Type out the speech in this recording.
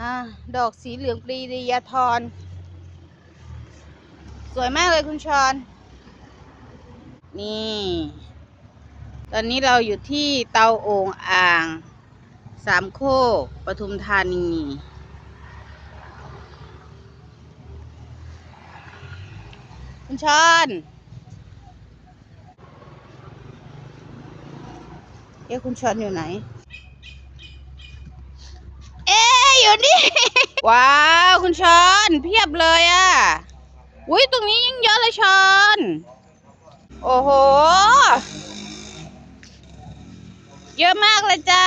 อ่าดอกสีเหลืองปรีดียาทร สวยมากเลยคุณชอน นี่ ตอนนี้เราอยู่ที่เตาโอ่งอ่าง สามโคกปทุมธานีคุณชอน เอ๊ะคุณชอนอยู่ไหน นี่ ว้าวคุณชอนเพียบเลยอะ่ะอุ้ยตรงนี้ยิ่งเยอะเลยชอนโอ้โห เยอะมากเลยจ้า